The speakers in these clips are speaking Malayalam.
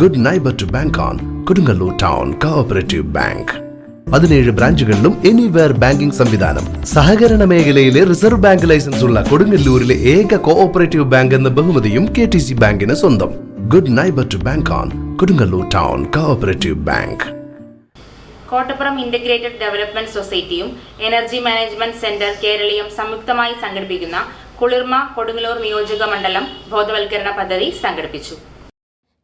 Good neighbour to bank on Kodungallur town cooperative bank പതിനേഴ് ബ്രാഞ്ചുകളിലും എനിവെയർ ബാങ്കിംഗ് സംവിധാനം. സഹകരണ മേഖലയിലെ റിസർവ് ബാങ്ക് ലൈസൻസ് ഉള്ള കൊടുങ്ങല്ലൂരിലെ ഏക കോഓപ്പറേറ്റീവ് ബാങ്ക് എന്ന ബഹുമതിയും കെ ടി സി ബാങ്കിന് സ്വന്തം. Good neighbour to bank on Kodungallur town cooperative bank Kottappuram integrated development സൊസൈറ്റിയും energy management centre Keraleeyam സംയുക്തമായി സംഘടിപ്പിക്കുന്ന കുളിർമ കൊടുങ്ങല്ലൂർ നിയോജക മണ്ഡലം ബോധവൽക്കരണ പദ്ധതി സംഘടിപ്പിച്ചു.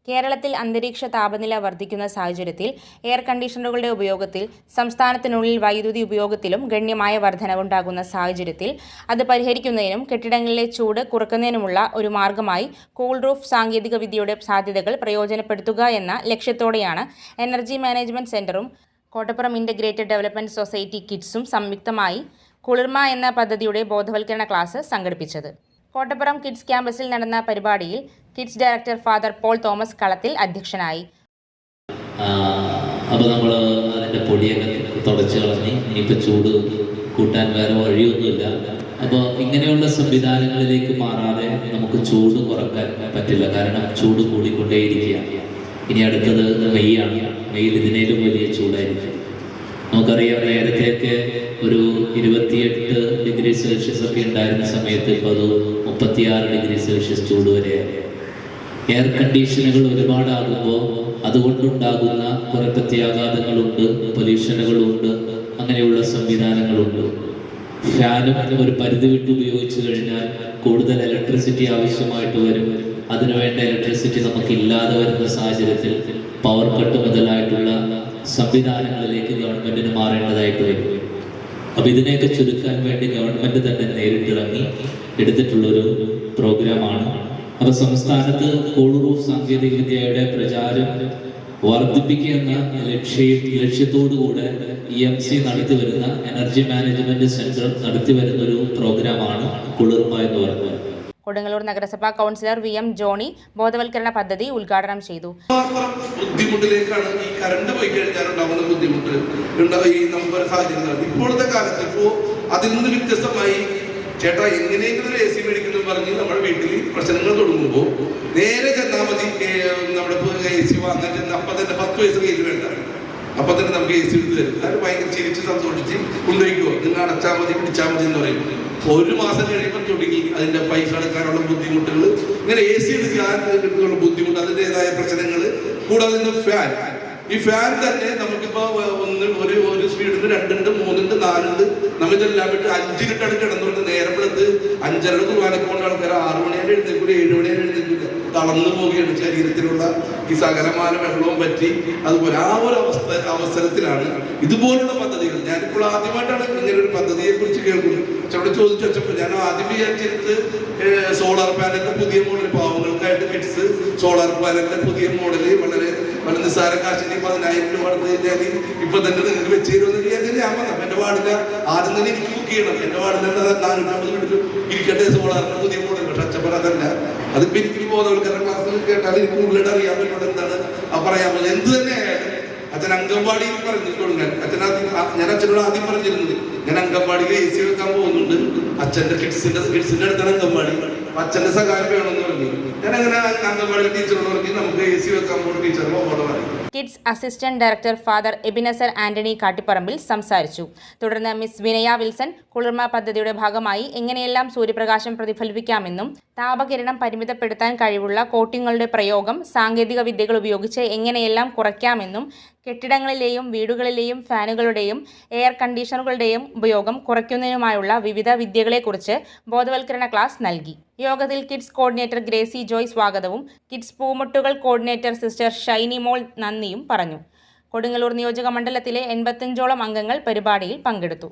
കേരളത്തിൽ അന്തരീക്ഷ താപനില വർദ്ധിക്കുന്ന സാഹചര്യത്തിൽ എയർ കണ്ടീഷണറുകളുടെ ഉപയോഗത്തിൽ സംസ്ഥാനത്തിനുള്ളിൽ വൈദ്യുതി ഉപയോഗത്തിലും ഗണ്യമായ വർധനവുണ്ടാകുന്ന സാഹചര്യത്തിൽ അത് പരിഹരിക്കുന്നതിനും കെട്ടിടങ്ങളിലെ ചൂട് കുറക്കുന്നതിനുമുള്ള ഒരു മാർഗമായി കൂൾ റൂഫ് സാങ്കേതികവിദ്യയുടെ സാധ്യതകൾ പ്രയോജനപ്പെടുത്തുക എന്ന ലക്ഷ്യത്തോടെയാണ് എനർജി മാനേജ്മെന്റ് സെന്ററും കോട്ടപ്പുറം ഇന്റഗ്രേറ്റഡ് ഡെവലപ്മെന്റ് സൊസൈറ്റി കിഡ്സും സംയുക്തമായി കുളിർമ എന്ന പദ്ധതിയുടെ ബോധവൽക്കരണ ക്ലാസ് സംഘടിപ്പിച്ചത്. കോട്ടപ്പുറം കിഡ്സ് ക്യാമ്പസിൽ നടന്ന പരിപാടിയിൽ KIDS director father Paul Thomas Kalathil അധ്യക്ഷനായി. അപ്പോൾ നമ്മൾ അതിന്റെ പൊടിയൊക്കെ തുടച്ച് കളഞ്ഞ് ഇനിയിപ്പോൾ ചൂട് കൂട്ടാൻ വേറെ വഴിയൊന്നുമില്ല. അപ്പോൾ ഇങ്ങനെയുള്ള സംവിധാനങ്ങളിലേക്ക് മാറാതെ നമുക്ക് ചൂട് കുറയ്ക്കാൻ പറ്റില്ല. കാരണം ചൂട് കൂടിക്കൊണ്ടേയിരിക്കുക. ഇനി അടുത്തത് മെയ്യാണ് മെയ്യിൽ ഇതിനേലും വലിയ ചൂടായിരിക്കും. നമുക്കറിയാം നേരത്തെയൊക്കെ ഒരു ഇരുപത്തിയെട്ട് ഡിഗ്രി സെൽഷ്യസ് ഒക്കെ ഉണ്ടായിരുന്ന സമയത്ത് ഇപ്പോൾ അത് മുപ്പത്തിയാറ് ഡിഗ്രി സെൽഷ്യസ് ചൂട് വരെയായി. എയർ കണ്ടീഷനുകൾ ഒരുപാടാകുമ്പോൾ അതുകൊണ്ടുണ്ടാകുന്ന കുറെ പ്രത്യാഘാതങ്ങളുണ്ട് പൊല്യൂഷനുകളുണ്ട് അങ്ങനെയുള്ള സംവിധാനങ്ങളുണ്ട്. ഫാനും ഒരു പരിധി വിട്ട് ഉപയോഗിച്ചു കഴിഞ്ഞാൽ കൂടുതൽ ഇലക്ട്രിസിറ്റി ആവശ്യമായിട്ട് വരും. അതിനുവേണ്ട ഇലക്ട്രിസിറ്റി നമുക്ക് ഇല്ലാതെ വരുന്ന സാഹചര്യത്തിൽ പവർ കട്ട് മുതലായിട്ടുള്ള സംവിധാനങ്ങളിലേക്ക് ഗവൺമെന്റിന് മാറേണ്ടതായിട്ട് വരും. അപ്പൊ ഇതിനെയൊക്കെ ചുരുക്കാൻ വേണ്ടി ഗവൺമെന്റ് തന്നെ നേരിട്ടിറങ്ങി എടുത്തിട്ടുള്ളൊരു പ്രോഗ്രാമാണ് അപ്പൊ സംസ്ഥാനത്ത് കൂൾ റൂഫ് സാങ്കേതിക വിദ്യയുടെ പ്രചാരം വർദ്ധിപ്പിക്കുക എന്ന ലക്ഷ്യ ലക്ഷ്യത്തോടുകൂടെ ഇ എം സി നടത്തി വരുന്ന എനർജി മാനേജ്മെന്റ് സെന്റർ നടത്തി വരുന്ന ഒരു പ്രോഗ്രാമാണ് കുളിർമ എന്ന് പറയുന്നത്. കൊടുങ്ങല്ലൂർ നഗരസഭാ കൗൺസിലർ വി എം ജോണി ബോധവൽക്കരണ പദ്ധതി ഉദ്ഘാടനം ചെയ്തു. ബുദ്ധിമുട്ടിലേക്കാണ് ഈ കറണ്ട് പോയി കഴിഞ്ഞാൽ ഉണ്ടാവുന്ന ബുദ്ധിമുട്ട്. ഈ നമുക്ക് സാഹചര്യം ഇപ്പോഴത്തെ കാലത്ത് ഇപ്പോ അതിൽ നിന്ന് വ്യത്യസ്തമായി ചേട്ടാ എങ്ങനെയെങ്കിലും എ സി മേടിക്കുന്നു പറഞ്ഞ് നമ്മുടെ വീട്ടിൽ പ്രശ്നങ്ങൾ തുടങ്ങുമ്പോൾ നേരെ ചെന്നാൽ മതി. നമ്മുടെ എ സി വാങ്ങാൻ ചെന്ന് അപ്പം തന്നെ പത്ത് പൈസ കയ്യിൽ വേണ്ട. അപ്പം തന്നെ നമുക്ക് എ സി എടുത്ത് തരും. അത് ഭയങ്കര ചിരിച്ച് സന്തോഷിച്ച് കൊണ്ടുപോയിക്കോ. നിങ്ങൾ അടച്ചാൽ മതി പിടിച്ചാൽ മതി എന്ന് പറയും. ഒരു മാസം കഴിയുമ്പോൾ തുടങ്ങി അതിന്റെ പൈസ അടക്കാനുള്ള ബുദ്ധിമുട്ടുകൾ ഇങ്ങനെ എ സി എടുക്കാനുള്ള ബുദ്ധിമുട്ട് അതിന്റെതായ പ്രശ്നങ്ങൾ കൂടാതെ ഫാൻ ഈ ഫാൻ തന്നെ നമുക്കിപ്പോ ഒന്ന് ഒരു ഒരു സ്പീഡിൽ രണ്ടുണ്ട് മൂന്നുണ്ട് നാലുണ്ട് നമ്മൾ ഇതെല്ലാം വിട്ട് അഞ്ച് കിട്ടാണ് കിടന്നുകൊണ്ട് നേരം എടുത്ത് അഞ്ചരയുടെ കുർബാനക്ക് കൊണ്ട് ആൾക്കാർ ആറ് മണിയാലും എഴുന്നേക്കൂല ഏഴ് മണിയാലും എഴുന്നേക്കൂല തളർന്നു പോവുകയാണ് ശരീരത്തിലുള്ള ഈ സകലമാന വെള്ളവും പറ്റി അതുപോലെ ആ ഒരു അവസ്ഥ അവസരത്തിലാണ് ഇതുപോലുള്ള പദ്ധതികൾ. ഞാനിപ്പോൾ ആദ്യമായിട്ടാണ് ഇങ്ങനെ ഒരു പദ്ധതിയെ കുറിച്ച് കേൾക്കുന്നത്. പക്ഷെ അവിടെ ചോദിച്ചു വെച്ചപ്പോൾ ഞാൻ ആദ്യം വിചാരിച്ചിരുന്നത് സോളാർ പാനലിന്റെ പുതിയ മോഡൽ പാവങ്ങൾക്കായിട്ട് കിഡ്സ് സോളാർ പാനലിന്റെ പുതിയ മോഡൽ വളരെ വളരെ നിസ്സാര കാശിന് പതിനായിരം രൂപ അടുത്ത് കഴിഞ്ഞാൽ ഇപ്പൊ തന്നെ നിങ്ങൾക്ക് വെച്ച് തരുമെന്ന് വിചാരിച്ചാൽ ഞാൻ എന്റെ പാടില്ല ആദ്യം തന്നെ എനിക്ക് ബുക്ക് ചെയ്യണം. എന്റെ പാടില്ല നാനൂറ്റമ്പത് വീട്ടിൽ ഇരിക്കട്ടെ സോളാറിന്റെ പുതിയ മോഡൽ പക്ഷെ അച്ഛപ്പൻ അതല്ല. അതിപ്പോ എനിക്ക് ബോധവൽക്കരണ ക്ലാസ്സിൽ കേട്ടാൽ എനിക്ക് കൂടുതലായിട്ട് അറിയാൻ പറ്റുന്നത് എന്താണ്? ആ പറയാൻ പറ്റുന്നത് എന്ത് തന്നെ അച്ഛൻ അംഗൻവാടിയിൽ പറഞ്ഞു ഞാൻ. അച്ഛൻ ഞാൻ അച്ഛനോട് ആദ്യം പറഞ്ഞിരുന്നത് ഞാൻ അംഗൻവാടിയിൽ എ സി വെക്കാൻ പോകുന്നുണ്ട്. അച്ഛന്റെ കിഡ്സിന്റെ കിഡ്സിന്റെ അടുത്താണ് അംഗൻവാടി. അച്ഛന്റെ സഹായം വേണമെന്ന് പറഞ്ഞു. ഞാൻ അങ്ങനെ അംഗൻവാടി ടീച്ചറോട് പറഞ്ഞു നമുക്ക് എ സി വെക്കാൻ പോകുന്ന ടീച്ചറിനോട് ഓർഡർ പറയും KIDS assistant director father Ebenezer Antony Kattiparambil സംസാരിച്ചു. തുടർന്ന് മിസ് വിനയ വിൽസൺ കുളിർമ പദ്ധതിയുടെ ഭാഗമായി എങ്ങനെയെല്ലാം സൂര്യപ്രകാശം പ്രതിഫലിപ്പിക്കാമെന്നും താപകിരണം പരിമിതപ്പെടുത്താൻ കഴിവുള്ള കോട്ടിങ്ങുകളുടെ പ്രയോഗം സാങ്കേതിക വിദ്യകൾ ഉപയോഗിച്ച് എങ്ങനെയെല്ലാം കുറയ്ക്കാമെന്നും കെട്ടിടങ്ങളിലെയും വീടുകളിലെയും ഫാനുകളുടെയും എയർ കണ്ടീഷണറുകളുടെയും ഉപയോഗം കുറയ്ക്കുന്നതിനുമായുള്ള വിവിധ വിദ്യകളെക്കുറിച്ച് ബോധവൽക്കരണ ക്ലാസ് നൽകി. യോഗത്തിൽ കിഡ്സ് കോർഡിനേറ്റർ ഗ്രേസി ജോയ് സ്വാഗതവും. കിഡ്സ് പൂമുട്ടുകൾ കോർഡിനേറ്റർ സിസ്റ്റർ ഷൈനി മോൾ നന്ദിയും പറഞ്ഞു. കൊടുങ്ങല്ലൂർ നിയോജക മണ്ഡലത്തിലെ എൺപത്തഞ്ചോളം അംഗങ്ങൾ പരിപാടിയിൽ പങ്കെടുത്തു.